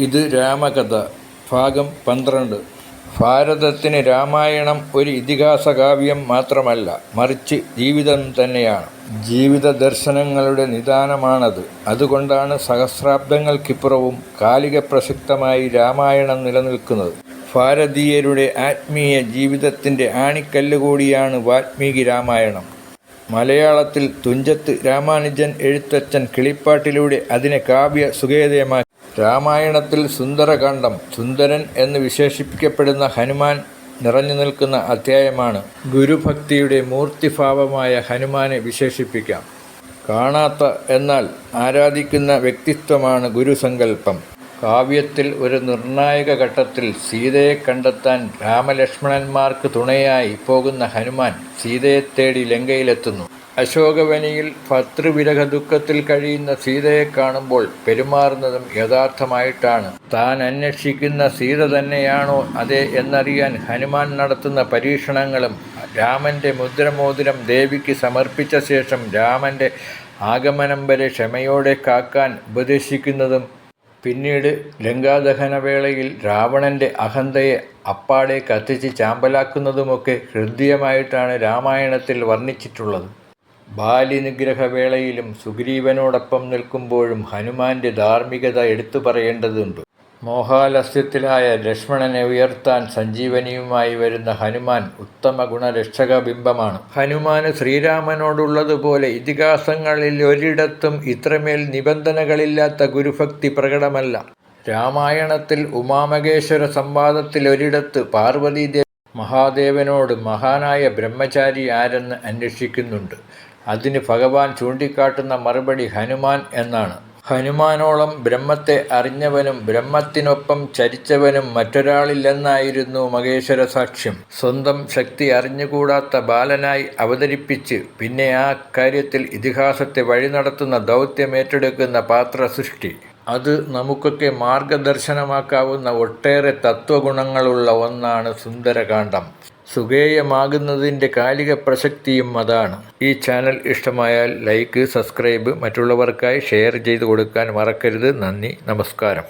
ഇത് രാമകഥ. ഭാഗം പന്ത്രണ്ട്. ഭാരതത്തിന് രാമായണം ഒരു ഇതിഹാസ കാവ്യം മാത്രമല്ല മറിച്ച് ജീവിതം തന്നെയാണ്. ജീവിത ദർശനങ്ങളുടെ നിദാനമാണത്. അതുകൊണ്ടാണ് സഹസ്രാബ്ദങ്ങൾക്കിപ്പുറവും കാലിക പ്രസക്തമായി രാമായണം നിലനിൽക്കുന്നത്. ഭാരതീയരുടെ ആത്മീയ ജീവിതത്തിന്റെ ആണിക്കല്ല് കൂടിയാണ് വാൽമീകി രാമായണം. മലയാളത്തിൽ തുഞ്ചത്ത് രാമാനുജൻ എഴുത്തച്ഛൻ കിളിപ്പാട്ടിലൂടെ അതിനെ കാവ്യ സുഖേതയമാക്കി. രാമായണത്തിൽ സുന്ദരകാന്ഡം സുന്ദരൻ എന്ന് വിശേഷിപ്പിക്കപ്പെടുന്ന ഹനുമാൻ നിറഞ്ഞു നിൽക്കുന്ന അധ്യായമാണ്. ഗുരുഭക്തിയുടെ മൂർത്തിഭാവമായ ഹനുമാനെ വിശേഷിപ്പിക്കാം. കാണാത്ത എന്നാൽ ആരാധിക്കുന്ന വ്യക്തിത്വമാണ് ഗുരുസങ്കല്പം. കാവ്യത്തിൽ ഒരു നിർണായക ഘട്ടത്തിൽ സീതയെ കണ്ടെത്താൻ രാമലക്ഷ്മണന്മാർക്ക് തുണയായി പോകുന്ന ഹനുമാൻ സീതയെ തേടി ലങ്കയിലെത്തുന്നു. അശോകവനിയിൽ ഭർത്തൃവിരഹ ദുഃഖത്തിൽ കഴിയുന്ന സീതയെ കാണുമ്പോൾ പെരുമാറുന്നതും യഥാർത്ഥമായിട്ടാണ്. താൻ അന്വേഷിക്കുന്ന സീത തന്നെയാണോ അതെ എന്നറിയാൻ ഹനുമാൻ നടത്തുന്ന പരീക്ഷണങ്ങളും രാമന്റെ മുദ്രമോതിരം ദേവിക്ക് സമർപ്പിച്ച ശേഷം രാമന്റെ ആഗമനം വരെ ക്ഷമയോടെ കാക്കാൻ ഉപദേശിക്കുന്നതും പിന്നീട് ലങ്കാദഹനവേളയിൽ രാവണന്റെ അഹന്തയെ അപ്പാടെ കത്തിച്ച് ചാമ്പലാക്കുന്നതുമൊക്കെ ഹൃദ്യമായിട്ടാണ് രാമായണത്തിൽ വർണിച്ചിട്ടുള്ളത്. ബാലിനിഗ്രഹവേളയിലും സുഗ്രീവനോടൊപ്പം നിൽക്കുമ്പോഴും ഹനുമാന്റെ ധാർമ്മികത എടുത്തു പറയേണ്ടതുണ്ട്. മോഹാലസ്യത്തിലായ ലക്ഷ്മണനെ ഉയർത്താൻ സഞ്ജീവനിയുമായി വരുന്ന ഹനുമാൻ ഉത്തമ ഗുണരക്ഷക ബിംബമാണ് ഹനുമാന് ശ്രീരാമനോടുള്ളതുപോലെ ഇതിഹാസങ്ങളിൽ ഒരിടത്തും ഇത്രമേൽ നിബന്ധനകളില്ലാത്ത ഗുരുഭക്തി പ്രകടമല്ല. രാമായണത്തിൽ ഉമാമകേശ്വര സംവാദത്തിൽ ഒരിടത്ത് പാർവതീദേവി മഹാദേവനോട് മഹാനായ ബ്രഹ്മചാരി ആരെന്ന് അന്വേഷിക്കുന്നുണ്ട്. അതിന് ഭഗവാൻ ചൂണ്ടിക്കാട്ടുന്ന മറുപടി ഹനുമാൻ എന്നാണ്. ഹനുമാനോളം ബ്രഹ്മത്തെ അറിഞ്ഞവനും ബ്രഹ്മത്തിനൊപ്പം ചരിച്ചവനും മറ്റൊരാളില്ലെന്നായിരുന്നു മകേശ്വര സാക്ഷ്യം. സ്വന്തം ശക്തി അറിഞ്ഞുകൂടാത്ത ബാലനായി അവതരിപ്പിച്ച് പിന്നെ ആ കാര്യത്തിൽ ഇതിഹാസത്തെ വഴി നടത്തുന്ന ദൗത്യമേറ്റെടുക്കുന്ന പാത്രസൃഷ്ടി. അത് നമുക്കൊക്കെ മാർഗദർശനമാക്കാവുന്ന ഒട്ടേറെ തത്വഗുണങ്ങളുള്ള ഒന്നാണ് സുന്ദരകാന്ഡം. സുഗേയമാകുന്നതിന്റെ കാലിക പ്രസക്തിയും അതാണ്. ഈ ചാനൽ ഇഷ്ടമായാൽ ലൈക്ക് സബ്സ്ക്രൈബ് മറ്റുള്ളവർക്കായി ഷെയർ ചെയ്തു കൊടുക്കാൻ മറക്കരുത്. നന്ദി നമസ്കാരം.